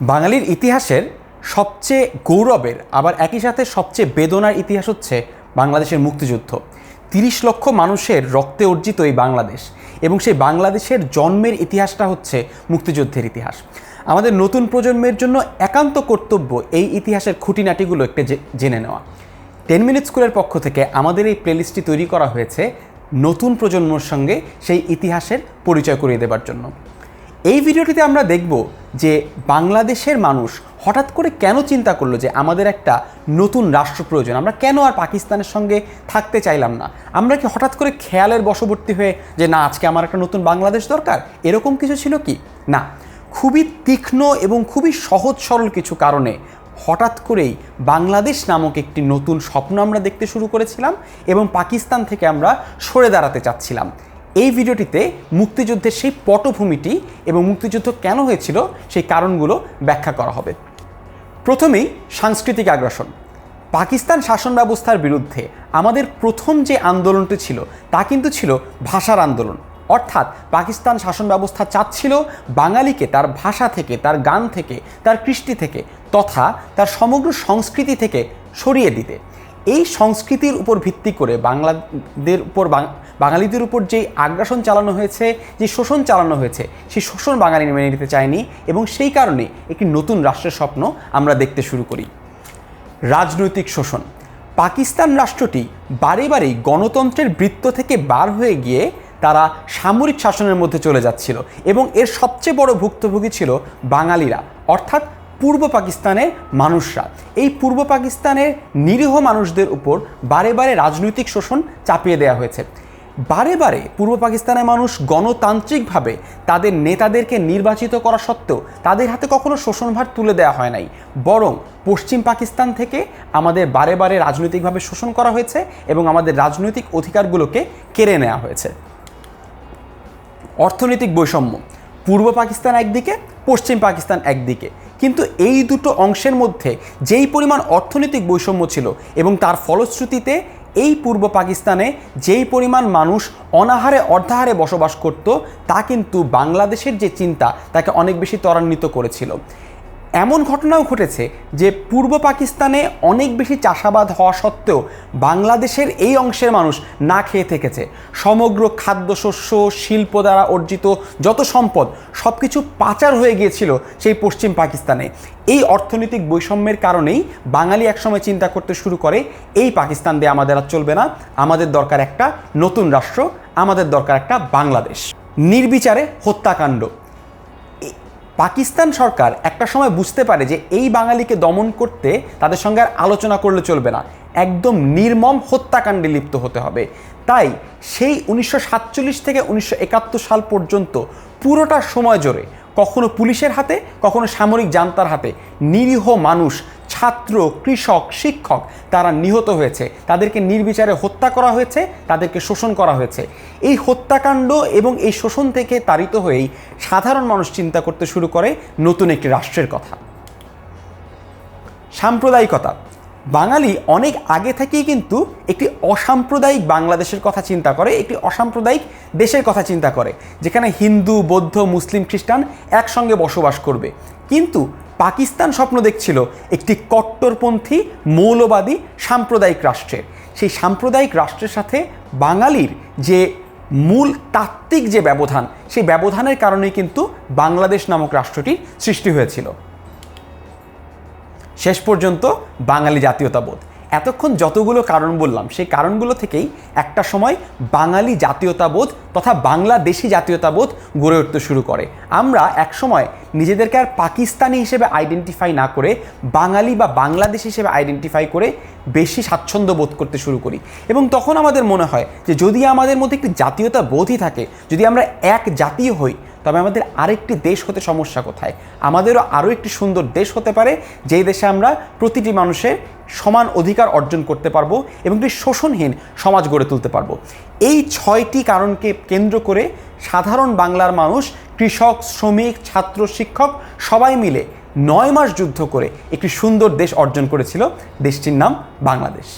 বাঙালির ইতিহাসের সবচেয়ে গৌরবের, আবার একই সাথে সবচেয়ে বেদনার ইতিহাস হচ্ছে বাংলাদেশের মুক্তিযুদ্ধ। তিরিশ লক্ষ মানুষের রক্তে অর্জিত এই বাংলাদেশ এবং সেই বাংলাদেশের জন্মের ইতিহাসটা হচ্ছে মুক্তিযুদ্ধের ইতিহাস। আমাদের নতুন প্রজন্মের জন্য একান্ত কর্তব্য এই ইতিহাসের খুঁটিনাটিগুলো একটু জেনে নেওয়া। টেন মিনিট স্কুলের পক্ষ থেকে আমাদের এই প্লেলিস্টটি তৈরি করা হয়েছে নতুন প্রজন্মর সঙ্গে সেই ইতিহাসের পরিচয় করিয়ে দেবার জন্য। এই ভিডিওটিতে আমরা দেখব যে বাংলাদেশের মানুষ হঠাৎ করে কেন চিন্তা করল যে আমাদের একটা নতুন রাষ্ট্র প্রয়োজন? আমরা কেন আর পাকিস্তানের সঙ্গে থাকতে চাইলাম না? আমরা কি হঠাৎ করে খেয়ালের বশবর্তী হয়ে যে না, আজকে আমার একটা নতুন বাংলাদেশ দরকার? এরকম কিছু ছিল কি? না। খুবই তীক্ষ্ণ এবং খুবই সহজ সরল কিছু কারণে হঠাৎ করেই বাংলাদেশ নামক একটি নতুন স্বপ্ন আমরা দেখতে শুরু করেছিলাম এবং পাকিস্তান থেকে আমরা সরে দাঁড়াতে চাচ্ছিলাম। এই ভিডিওটিতে মুক্তিযুদ্ধের সেই পটভূমিটি এবং মুক্তিযুদ্ধ কেন হয়েছিল সেই কারণগুলো ব্যাখ্যা করা হবে। প্রথমেই সাংস্কৃতিক আগ্রাসন। পাকিস্তান শাসন ব্যবস্থার বিরুদ্ধে আমাদের প্রথম যে আন্দোলনটি ছিল, তা কিন্তু ছিল ভাষার আন্দোলন। অর্থাৎ পাকিস্তান শাসন ব্যবস্থা চাচ্ছিল বাঙালিকে তার ভাষা থেকে, তার গান থেকে, তার কৃষ্টি থেকে তথা তার সমগ্র সংস্কৃতি থেকে সরিয়ে দিতে। এই সংস্কৃতির উপর ভিত্তি করে বাংলাদের উপর বাঙালিদের উপর যেই আগ্রাসন চালানো হয়েছে যে শোষণ চালানো হয়েছে, সেই শোষণ বাঙালি মেনে নিতে চায়নি এবং সেই কারণে একটি নতুন রাষ্ট্রের স্বপ্ন আমরা দেখতে শুরু করি। রাজনৈতিক শোষণ। পাকিস্তান রাষ্ট্রটি বারে বারেই গণতন্ত্রের বৃত্ত থেকে বার হয়ে গিয়ে তারা সামরিক শাসনের মধ্যে চলে যাচ্ছিল এবং এর সবচেয়ে বড় ভুক্তভোগী ছিল বাঙালিরা। অর্থাৎ পূর্ব পাকিস্তানের মানুষরা। এই পূর্ব পাকিস্তানের নিরীহ মানুষদের উপর বারে বারে রাজনৈতিক শোষণ চাপিয়ে দেওয়া হয়েছে। বারে বারে পূর্ব পাকিস্তানের মানুষ গণতান্ত্রিকভাবে তাদের নেতাদেরকে নির্বাচিত করা সত্ত্বেও তাদের হাতে কখনো শোষণভার তুলে দেওয়া হয় নাই। বরং পশ্চিম পাকিস্তান থেকে আমাদের বারে বারে রাজনৈতিকভাবে শোষণ করা হয়েছে এবং আমাদের রাজনৈতিক অধিকারগুলোকে কেড়ে নেওয়া হয়েছে। অর্থনৈতিক বৈষম্য। পূর্ব পাকিস্তান একদিকে, পশ্চিম পাকিস্তান একদিকে। কিন্তু এই দুটো অংশের মধ্যে যেই পরিমাণ অর্থনৈতিক বৈষম্য ছিল এবং তার ফলশ্রুতিতে এই পূর্ব পাকিস্তানে যেই পরিমাণ মানুষ অনাহারে অর্ধাহারে বসবাস করত, তা কিন্তু বাংলাদেশের যে চিন্তা, তাকে অনেক বেশি ত্বরান্বিত করেছিল। এমন ঘটনাও ঘটেছে যে পূর্ব পাকিস্তানে অনেক বেশি চাষাবাদ হওয়া সত্ত্বেও বাংলাদেশের এই অংশের মানুষ না খেয়ে থেকেছে। সমগ্র খাদ্যশস্য, শিল্প দ্বারা অর্জিত যত সম্পদ সব কিছু পাচার হয়ে গিয়েছিল সেই পশ্চিম পাকিস্তানে। এই অর্থনৈতিক বৈষম্যের কারণেই বাঙালি একসময় চিন্তা করতে শুরু করে, এই পাকিস্তান দিয়ে আমাদের আর চলবে না, আমাদের দরকার একটা নতুন রাষ্ট্র, আমাদের দরকার একটা বাংলাদেশ। নির্বিচারে হত্যাকাণ্ড। পাকিস্তান সরকার একটা সময় বুঝতে পারে যে এই বাঙালিকে দমন করতে তাদের সঙ্গে আর আলোচনা করলে চলবে না। একদম নির্মম হত্যাকাণ্ডে লিপ্ত হতে হবে। তাই সেই উনিশশো সাতচল্লিশ থেকে উনিশশো একাত্তর সাল পর্যন্ত পুরোটা সময় জুড়ে কখনো পুলিশের হাতে, কখনো সামরিক জান্তার হাতে। নিরীহ মানুষ, ছাত্র, কৃষক, শিক্ষক, তারা নিহত হয়েছে। তাদেরকে নির্বিচারে হত্যা করা হয়েছে, তাদেরকে শোষণ করা হয়েছে। এই হত্যাকাণ্ড এবং এই শোষণ থেকে তাড়িত হয়েই সাধারণ মানুষ চিন্তা করতে শুরু করে নতুন একটি রাষ্ট্রের কথা। সাম্প্রদায়িকতা। বাঙালি অনেক আগে থেকেই কিন্তু একটি অসাম্প্রদায়িক বাংলাদেশের কথা চিন্তা করে, একটি অসাম্প্রদায়িক দেশের কথা চিন্তা করে, যেখানে হিন্দু, বৌদ্ধ, মুসলিম, খ্রিস্টান একসঙ্গে বসবাস করবে। কিন্তু পাকিস্তান স্বপ্ন দেখছিল একটি কট্টরপন্থী, মৌলবাদী, সাম্প্রদায়িক রাষ্ট্রের। সেই সাম্প্রদায়িক রাষ্ট্রের সাথে বাঙালির যে মূল তাত্ত্বিক যে ব্যবধান, সেই ব্যবধানের কারণেই কিন্তু বাংলাদেশ নামক রাষ্ট্রটির সৃষ্টি হয়েছিল। শেষ পর্যন্ত বাঙালি জাতীয়তাবোধ। এতক্ষণ যতগুলো কারণ বললাম, সেই কারণগুলো থেকেই একটা সময় বাঙালি জাতীয়তাবোধ তথা বাংলাদেশি জাতীয়তাবোধ গড়ে উঠতে শুরু করে। আমরা এক সময় নিজেদেরকে আর পাকিস্তানি হিসেবে আইডেন্টিফাই না করে, বাঙালি বা বাংলাদেশ হিসেবে আইডেন্টিফাই করে বেশি স্বাচ্ছন্দ্য বোধ করতে শুরু করি। এবং তখন আমাদের মনে হয় যে যদি আমাদের মধ্যে একটি জাতীয়তা বোধই থাকে, যদি আমরা এক জাতীয় হই তবে আমাদের আরেকটি দেশ হতে সমস্যা কোথায়? আমাদেরও আরও একটি সুন্দর দেশ হতে পারে, যেই দেশে আমরা প্রতিটি মানুষের সমান অধিকার অর্জন করতে পারব এবং একটি শোষণহীন সমাজ গড়ে তুলতে পারব। এই ছয়টি কারণকে কেন্দ্র করে সাধারণ বাংলার মানুষ, কৃষক, শ্রমিক, ছাত্র, শিক্ষক, সবাই মিলে নয় মাস যুদ্ধ করে একটি সুন্দর দেশ অর্জন করেছিল। দেশটির নাম বাংলাদেশ।